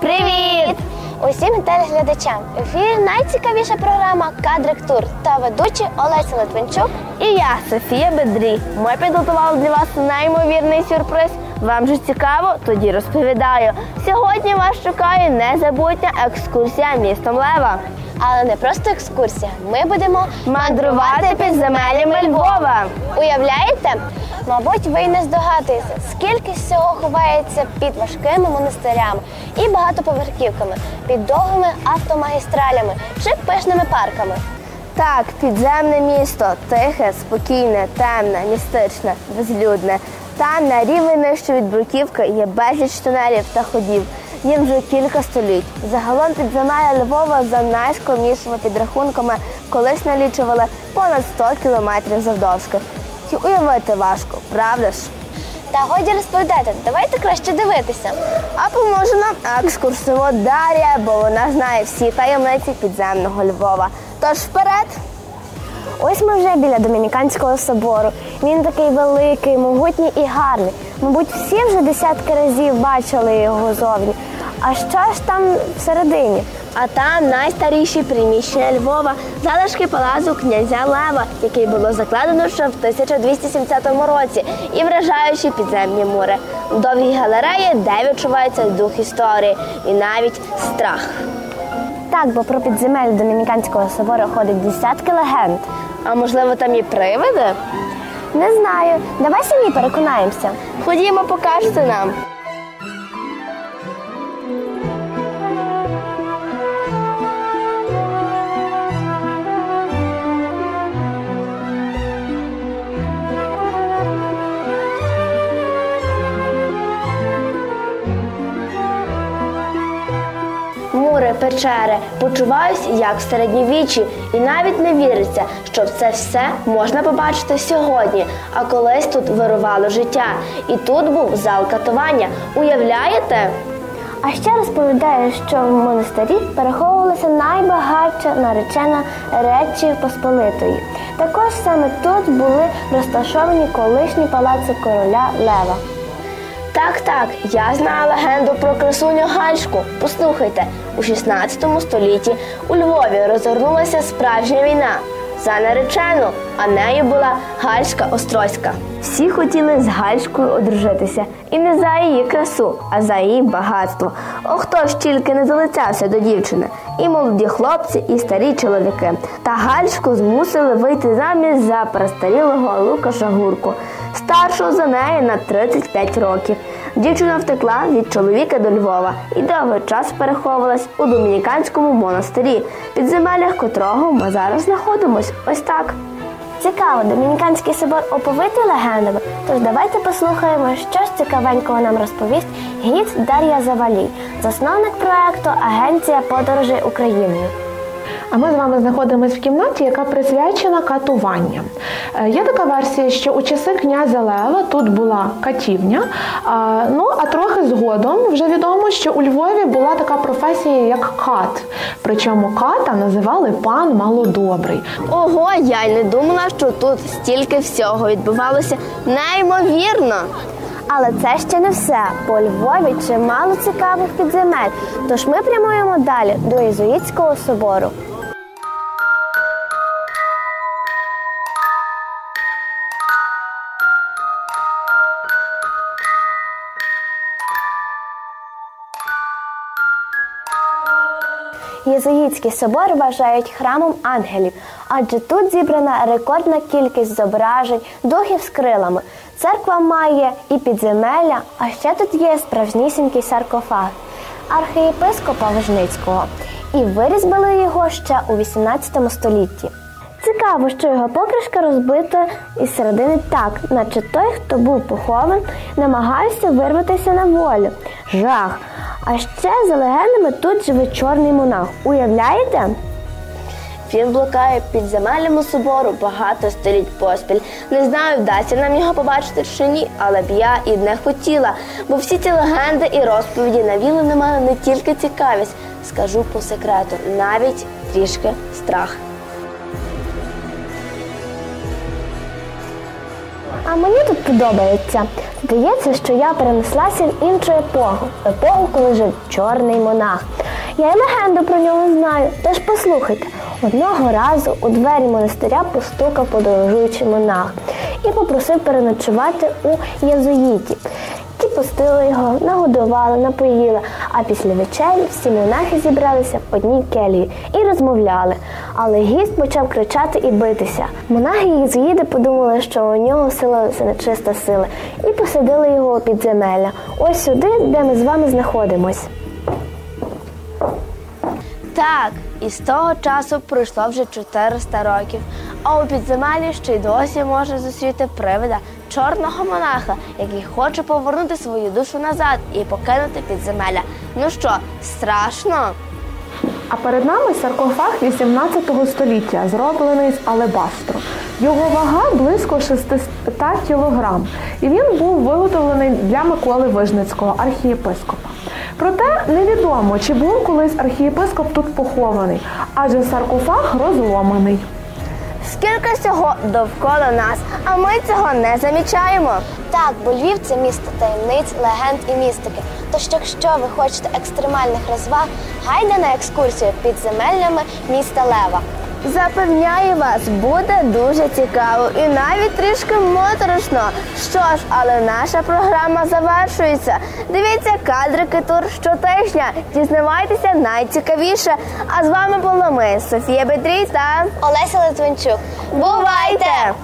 Привіт! Усім телеглядачам! В ефірі найцікавіша програма Кадрик Тур та ведучі Олеся Литвинчук. І я, Софія Бедрі. Ми підготували для вас неймовірний сюрприз. Вам же цікаво? Тоді розповідаю. Сьогодні вас чекає незабутня екскурсія містом Лева. Але не просто екскурсія. Ми будемо Мандрувати підземеллями Львова. Уявляєте? Мабуть, ви й не здогадуєтеся, скільки всього ховається під важкими монастирями і багатоповерхівками, під довгими автомагістралями чи пишними парками. Так, підземне місто, тихе, спокійне, темне, містичне, безлюдне. Там на рівень нижче від бруківки є безліч тунелів та ходів. Їм вже кілька століть. Загалом підземелля Львова за найскромнішими підрахунками колись налічували понад 100 кілометрів завдовжки. І уявити важко, правда ж? Та годі розповідати, давайте краще дивитися. А поможе нам екскурсовод Дар'я, бо вона знає всі таємниці підземного Львова. Тож вперед! Ось ми вже біля Домініканського собору. Він такий великий, могутній і гарний. Мабуть, всі вже десятки разів бачили його зовні. А що ж там всередині? А там найстаріші приміщення Львова, залишки палазу князя Лева, який було закладено ще в 1270 році, і вражаючі підземні мури. Довгі галереї, де відчувається дух історії і навіть страх. Так, бо про підземелля Домініканського собору ходить десятки легенд. А можливо, там і привиди? Не знаю. Давай самі переконаємося. Ходімо, покажете нам. Печери, почуваюсь як в середньовіччі, і навіть не віриться, що це все можна побачити сьогодні. А колись тут вирувало життя, і тут був зал катування. Уявляєте? А ще розповідає, що в монастирі переховувалася найбагатша наречена речі Посполитої. Також саме тут були розташовані колишні палаци короля Лева. Так, так, я знаю легенду про красуню Гальшку. Послухайте, у 16 столітті у Львові розгорнулася справжня війна за наречену, а нею була Гальшка Острозька. Всі хотіли з Гальшкою одружитися, і не за її красу, а за її багатство. О, хто ж тільки не залицявся до дівчини, і молоді хлопці, і старі чоловіки. Та Гальшку змусили вийти заміж за престарілого Лукаша Гурку, старшого за неї на 35 років. Дівчина втекла від чоловіка до Львова і довгий час переховувалась у домініканському монастирі, підземеллях котрого ми зараз знаходимось. Ось так. Цікаво, Домініканський собор оповитий легендами. Тож давайте послухаємо, що ж цікавенького нам розповість гід Дар'я Завалій, засновник проекту Агенція подорожей Україною. А ми з вами знаходимося в кімнаті, яка присвячена катуванням. Е, Є така версія, що у часи князя Лева тут була катівня. Ну а трохи згодом вже відомо, що у Львові була така професія, як кат. Причому ката називали пан малодобрий. Ого, я й не думала, що тут стільки всього відбувалося неймовірно. Але це ще не все. По Львові чимало цікавих підземель. Тож ми прямуємо далі до Єзуїтського собору. Єзуїтський собор вважають храмом ангелів, адже тут зібрана рекордна кількість зображень духів з крилами. Церква має і підземелля, а ще тут є справжнісінький саркофаг архієпископа Вижницького. І вирізбили його ще у 18 столітті. Цікаво, що його покришка розбита із середини так, наче той, хто був похований, намагався вирватися на волю. Жах. А ще за легендами тут живе чорний монах. Уявляєте? Він блукає під земельному собору багато століть поспіль. Не знаю, вдасться нам його побачити чи ні, але б я і не хотіла, бо всі ці легенди і розповіді навіли на мене не тільки цікавість, скажу по секрету, навіть трішки страх. А мені тут подобається. Здається, що я перенеслася в іншу епоху, епоху, коли жив чорний монах. Я й легенду про нього знаю, тож послухайте. Одного разу у двері монастиря постукав подорожуючий монах і попросив переночувати у єзуїті. Ті пустили його, нагодували, напоїли, а після вечері всі монахи зібралися в одній келії і розмовляли. Але гість почав кричати і битися. Монахи і єзуїти подумали, що у нього силилася нечиста сила, і посадили його у підземелля. Ось сюди, де ми з вами знаходимось. Так, і з того часу пройшло вже 400 років, а у підземеллі ще й досі можна зустріти привида чорного монаха, який хоче повернути свою душу назад і покинути підземелля. Ну що, страшно? А перед нами саркофаг 18 століття, зроблений з алебастру. Його вага близько 600 кілограм, і він був виготовлений для Миколи Вижницького, архієпископа. Проте невідомо, чи був колись архієпископ тут похований, адже саркофаг розломаний. Скільки всього довкола нас, а ми цього не замічаємо. Так, бо Львів це місто таємниць, легенд і містики. Тож, якщо ви хочете екстремальних розваг, гайда на екскурсію під земельнями міста Лева. Запевняю вас, буде дуже цікаво і навіть трішки моторошно. Що ж, але наша програма завершується. Дивіться кадрики тур щотижня. Дізнавайтеся найцікавіше. А з вами були ми, Софія Бедрій та Олеся Литвинчук. Бувайте!